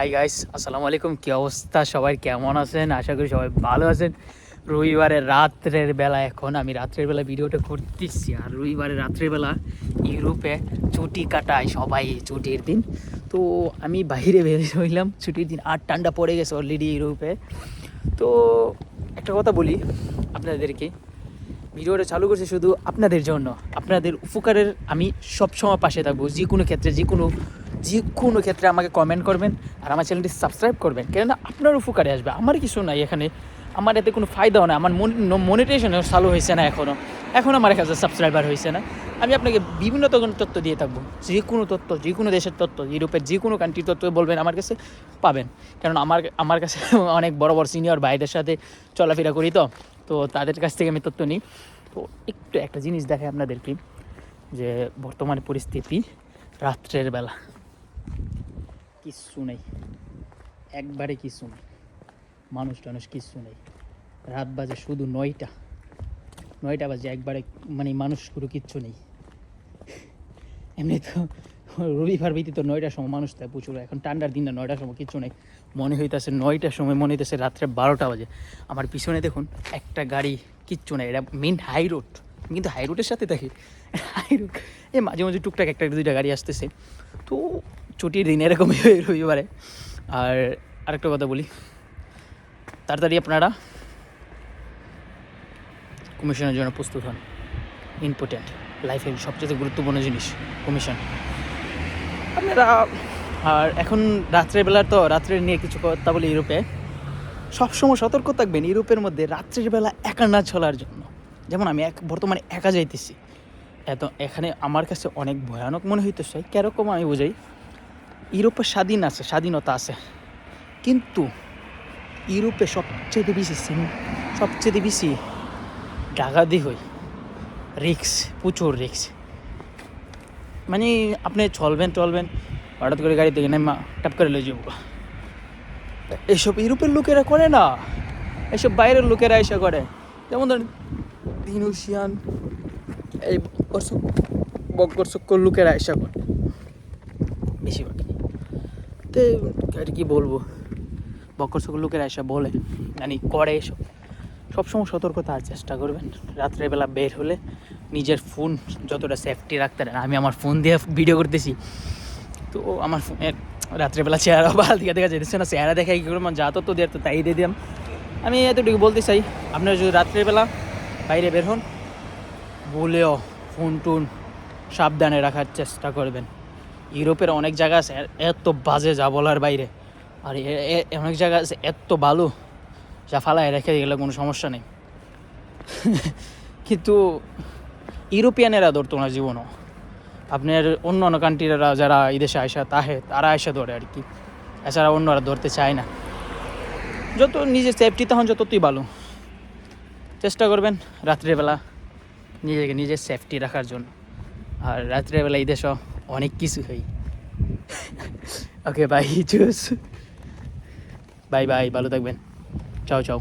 Hi guys আসসালামু আলাইকুম। কী অবস্থা? সবাই কেমন আছেন? আশা করি সবাই ভালো আছেন। রবিবারের রাত্রের বেলা এখন আমি রাত্রের বেলা ভিডিওটা করতেছি। আর রবিবারের রাত্রের বেলা ইউরোপে ছুটি কাটায় সবাই ছুটির দিন। তো আমি বাইরে বের হইলাম। ছুটির দিন আর ঠান্ডা পড়ে গেছে অলরেডি ইউরোপে। তো একটা কথা বলি আপনাদেরকে। ভিডিওটা চালু করছি শুধু আপনাদের জন্য। আপনাদের উপকারের আমি সবসময় পাশে থাকব। যে কোনো ক্ষেত্রে যে কোনো যে কোনো ক্ষেত্রে আমাকে কমেন্ট করবেন আর আমার চ্যানেলটি সাবস্ক্রাইব করবেন। কেননা আপনার উপকারে আসবে। আমার কিছু নাই এখানে। আমার এতে কোনো ফায়দাও না আমার মনিটেশনও চালু হয়েছে না এখনও এখন আমার কাছে সাবস্ক্রাইবার হয়েছে না। আমি আপনাকে বিভিন্ন তখন তথ্য দিয়ে থাকব। যে কোনো তথ্য, যে কোনো দেশের তথ্য, ইউরোপের যে কোনো কান্ট্রির তথ্য বলবেন আমার কাছে পাবেন। কারণ আমার আমার কাছে অনেক বড় বড় সিনিয়র ভাইদের সাথে চলাফেরা করি তো। তো তাদের কাছ থেকে আমি তথ্য নিই। তো একটু একটা জিনিস দেখাই আপনাদেরকে। যে বর্তমানে পরিস্থিতি রাত্রের বেলা। কিচ্ছু নেই। একবারে কিছু নেই। মানুষ টানুষ কিচ্ছু নেই। রাত বাজে শুধু নয়টা। নয়টা বাজে, একবারে মানে মানুষ পুরো কিচ্ছু নেই। এমনি তো রবিবার ভিত্তি তো নয়টার সময় মানুষ থাকে প্রচুর। এখন ঠান্ডার দিন না, নয়টার সময় কিচ্ছু নেই। মনে হইতেছে নয়টার সময়, মনে হইতেছে রাত্রে বারোটা বাজে। আমার পিছনে দেখুন, একটা গাড়ি কিচ্ছু নেই। এটা মেন হাই রোড কিন্তু হাই রোডের সাথে থাকি। হাই রোড এ মাঝে মাঝে টুকটাক একটা দুইটা গাড়ি আসতেছে। তো ছুটির দিন এরকমই হয় রবিবারে। আর আরেকটা কথা বলি। তাড়াতাড়ি আপনারা কমিশনের জন্য প্রস্তুত হন। ইম্পর্ট্যান্ট লাইফের সবচেয়ে গুরুত্বপূর্ণ জিনিস কমিশন আপনারা আর এখন রাত্রের বেলা তো রাত্রের নিয়ে কিছু কথা বলি ইউরোপে। সবসময় সতর্ক থাকবেন ইউরোপের মধ্যে রাত্রের বেলা একা না চলার জন্য। যেমন আমি এক বর্তমানে একা যাইতেছি। এত এখানে আমার কাছে অনেক ভয়ানক মনে হইতেছে। কেরকম আমি বোঝাই? ইউরোপে স্বাধীন আছে, স্বাধীনতা আছে। কিন্তু ইউরোপে সবচেয়ে বেশি সবচেয়ে বেশি ডাকাতি হয়। রিক্স প্রচুর রিক্স মানে আপনি চলবেন চলবেন, হঠাৎ করে গাড়ি থেকে নেমা টাপ করে লয়ে যাব। এসব ইউরোপের লোকেরা করে না। এসব বাইরের লোকেরা এসে করে। যেমন ধরেন ইনুশিয়ান এই বকরসক্কর লোকেরা এসে করে। বেশিরভাগ তো আর কি বলব? বকর সকল লোকেরা এসে বলে মানে করে এসব সবসময় সতর্ক থাকার চেষ্টা করবেন। রাত্রেবেলা বের হলে নিজের ফোন যতটা সেফটি রাখতে পারেন। আমি আমার ফোন দিয়ে ভিডিও করতেছি। তো আমার রাত্রেবেলা চেহারা বাল দিকে দেখা যেতেছে না। চেহারা দেখে কী করব? যা তো দিয়ে তো তাই দিয়ে দিলাম। আমি এতটুকু বলতে চাই, আপনারা যদি রাত্রেবেলা বাইরে বের হন, বলেও ফোন টুন সাবধানে রাখার চেষ্টা করবেন। ইউরোপের অনেক জায়গা আছে এত বাজে যা বলার বাইরে। আর অনেক জায়গা আছে, এত ভালো যা ফালায় রেখে গেলে কোনো সমস্যা নেই। কিন্তু ইউরোপিয়ানেরা ধরতো না জীবনও। আপনার অন্য অন্য কান্ট্রিরা যারা এই দেশে আসা তাহে তারা এসে ধরে আর কি। এছাড়া অন্যরা ধরতে চায় না। যত নিজের সেফটি তখন যতই ভালো চেষ্টা করবেন রাত্রেবেলা নিজেকে নিজের সেফটি রাখার জন্য। আর রাত্রেবেলা এই দেশও অনেক কিছু হয় ওকে বাই চুস বাই বাই ভালো থাকবেন। চাও চাও